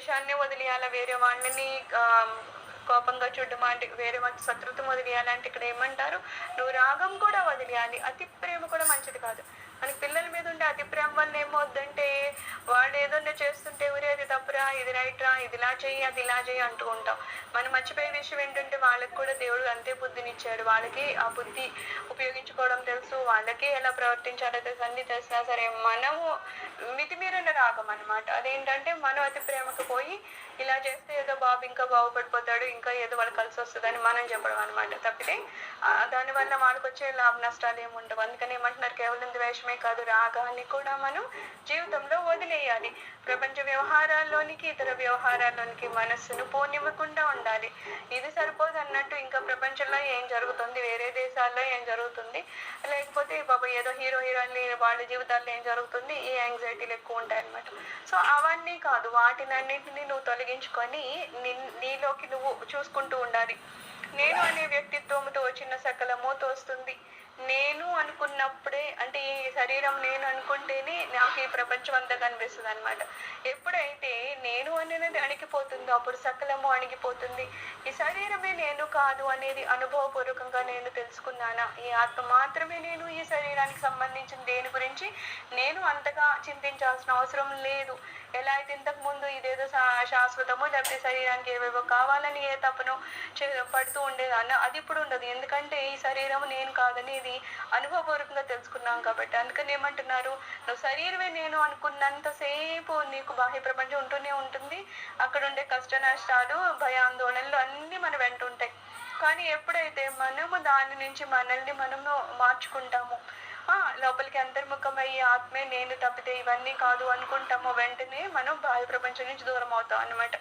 ద్వేషాన్ని వదిలేయాలా? వేరే వాళ్ళని కోపంగా చూడడం అంటే వేరే వాటి శత్రుత్వం వదిలేయాలంటే ఇక్కడ ఏమంటారు? నువ్వు రాగం కూడా వదిలేయాలి. అతి ప్రేమ కూడా మంచిది కాదు. మనకి పిల్లల మీద ఉండే అతి ప్రేమ వల్ల ఏమవుద్దంటే వాళ్ళు ఏదన్నా చేస్తుంటే ఊరే అది తప్పురా ఇది రైట్ రా ఇది ఇలా చెయ్యి అది ఇలా చెయ్యి అంటూ ఉంటాం. మనం మర్చిపోయే విషయం ఏంటంటే వాళ్ళకి కూడా దేవుడు అంతే బుద్ధినిచ్చాడు. వాళ్ళకి ఆ బుద్ధి ఉపయోగించుకోవడం తెలుసు. వాళ్ళకి ఎలా ప్రవర్తించాలో తెలుసు. అన్ని తెలిసినా సరే మనము మితిమీరిన రాగం అనమాట అదేంటంటే మనం అతి ప్రేమకు పోయి ఇలా చేస్తే ఏదో బాబు ఇంకా బాగుపడిపోతాడు ఇంకా ఏదో వాళ్ళు కలిసి వస్తుందని మనం చెప్పడం అనమాట తప్పితే దానివల్ల వాళ్ళకి వచ్చే లాభ నష్టాలు ఏమి ఉండవు అందుకని ఏమంటున్నారు కేవలం ద్వేషమే కాదు రాగాన్ని కూడా మనం జీవితంలో వదిలేయాలి. ప్రపంచ వ్యవహారాల్లోనికి ఇతర వ్యవహారాల్లోనికి మనస్సును పోనివ్వకుండా ఉండాలి. ఇది సరిపోదు అన్నట్టు ఇంకా ప్రపంచంలో ఏం జరుగుతుంది వేరే దేశాల్లో ఏం జరుగుతుంది? లేకపోతే బాబా ఏదో హీరో హీరోయిన్లు వాళ్ళ జీవితాల్లో ఏం జరుగుతుంది? ఈ యాంగ్జైటీలు ఎక్కువ ఉంటాయి అనమాట సో అవన్నీ కాదు వాటినన్నింటినీ నువ్వు తొలగించుకొని నీ నీలోకి నువ్వు చూసుకుంటూ ఉండాలి. నేను అనే వ్యక్తిత్వంతో వచ్చిన సకలము తోస్తుంది. నేను అనుకున్నప్పుడే శరీరం నేను అనుకుంటేనే నాకు ఈ ప్రపంచం అంతా కనిపిస్తుంది అనమాట ఎప్పుడైతే నేను అనేది అణిగిపోతుందో అప్పుడు సకలము అణిగిపోతుంది. ఈ శరీరమే నేను కాదు అనేది అనుభవపూర్వకంగా నేను తెలుసుకున్నానా? ఈ ఆత్మ మాత్రమే నేను ఈ శరీరానికి సంబంధించిన దేని గురించి నేను అంతగా చింతించాల్సిన అవసరం లేదు. ఎలా అయితే ఇంతకు ముందు ఇదేదో శా- లేకపోతే శరీరానికి ఏవేవో కావాలని ఏ తపనో చే- పడుతూ ఉండేదాన్ని అది ఇప్పుడు ఉండదు. ఎందుకంటే ఈ శరీరం నేను కాదని ఇది అనుభవపూర్వకంగా తెలుసుకున్నాం కాబట్టి అందుకని ఏమంటున్నారు? నువ్వు శరీరమే నేను అనుకున్నంతసేపు నీకు బాహ్య ప్రపంచం ఉంటూనే ఉంటుంది. అక్కడ ఉండే కష్ట నష్టాలు భయాందోళనలు అన్నీ మన వెంట ఉంటాయి. కానీ ఎప్పుడైతే మనము దాని నుంచి మనల్ని మనము మార్చుకుంటాము ఆ, లోపలికి అంతర్ముఖమయ్యే ఆత్మే నేను తప్పితే ఇవన్నీ కాదు అనుకుంటాము వెంటనే మనం బాహ్య ప్రపంచం నుంచి దూరం అవుతాం అన్నమాట.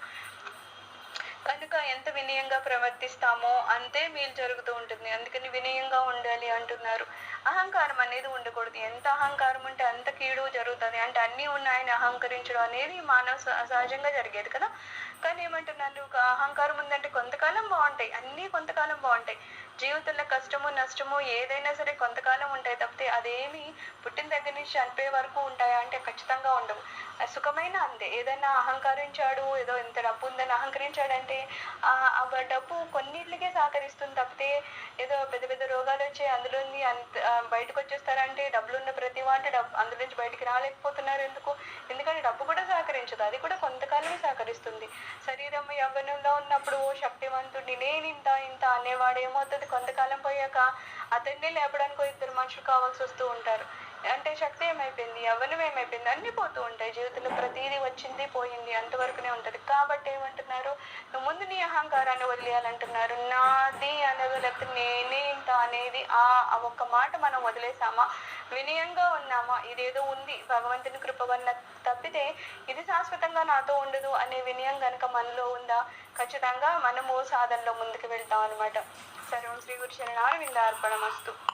కనుక ఎంత వినయంగా ప్రవర్తిస్తామో అంతే మేలు జరుగుతూ ఉంటుంది. అందుకని వినయంగా ఉండాలి అంటున్నారు. అహంకారం అనేది ఉండకూడదు. ఎంత అహంకారం ఉంటే అంత కీడు జరుగుతుంది. అంటే అన్నీ ఉన్నాయని అహంకరించడం అనేది మానవ సహజంగా జరిగేది కదా. కానీ ఏమంటున్నారు? ఒక అహంకారం ఉందంటే కొంతకాలం బాగుంటాయి. అన్నీ కొంతకాలం బాగుంటాయి. జీవితంలో కష్టము నష్టము ఏదైనా సరే కొంతకాలం ఉంటాయి తప్పితే అదేమి పుట్టిన దగ్గర నుంచి చనిపోయే వరకు ఉంటాయా అంటే ఖచ్చితంగా ఉండవు. సుఖమైన అంతే. ఏదైనా అహంకరించాడు ఏదో ఇంత డబ్బు ఉందని అహంకరించాడంటే ఆ ఆ డబ్బు కొన్నిట్లకే సహకరిస్తుంది తప్పితే ఏదో పెద్ద పెద్ద రోగాలు వచ్చాయి అందులో అంత బయటకు వచ్చేస్తారంటే డబ్బులు ఉన్న ప్రతి వాటి డబ్బు అందులో నుంచి బయటికి రాలేకపోతున్నారు ఎందుకు? ఎందుకంటే డబ్బు కూడా సహకరించదు. అది కూడా కొంతకాలమే సహకరిస్తుంది. శరీరం యవ్వనంలో ఉన్నప్పుడు ఓ శక్తివంతుడిని నేను ఇంత ఇంత అనేవాడు ఏమవుతుంది? కొంతకాలం పోయాక అతన్ని లేపడానికి ఇద్దరు మనుషులు కావాల్సి వస్తూ ఉంటారు. అంటే శక్తి ఏమైపోయింది? యవ్వనం ఏమైపోయింది? అన్ని పోతూ ఉంటాయి. జీవితంలో ప్రతిదీ వచ్చింది పోయింది అంతవరకునే ఉంటుంది. కాబట్టి ఏమంటున్నారు? నువ్వు ముందు నీ అహంకారాన్ని వదిలేయాలంటున్నారు. నాది అనేది లేకపోతే నేనే ఇంత అనేది ఆ ఒక్క మాట మనం వదిలేసామా? వినయంగా ఉన్నామా? ఇదేదో ఉంది. భగవంతుని కృప వల్ల తప్పితే ఇది శాశ్వతంగా నాతో ఉండదు అనే వినయం కనుక మనలో ఉందా? ఖచ్చితంగా మనము సాధనలో ముందుకు వెళ్తాం అనమాట సర్వం శ్రీ గురు శరణాలు విందార్పణమస్తు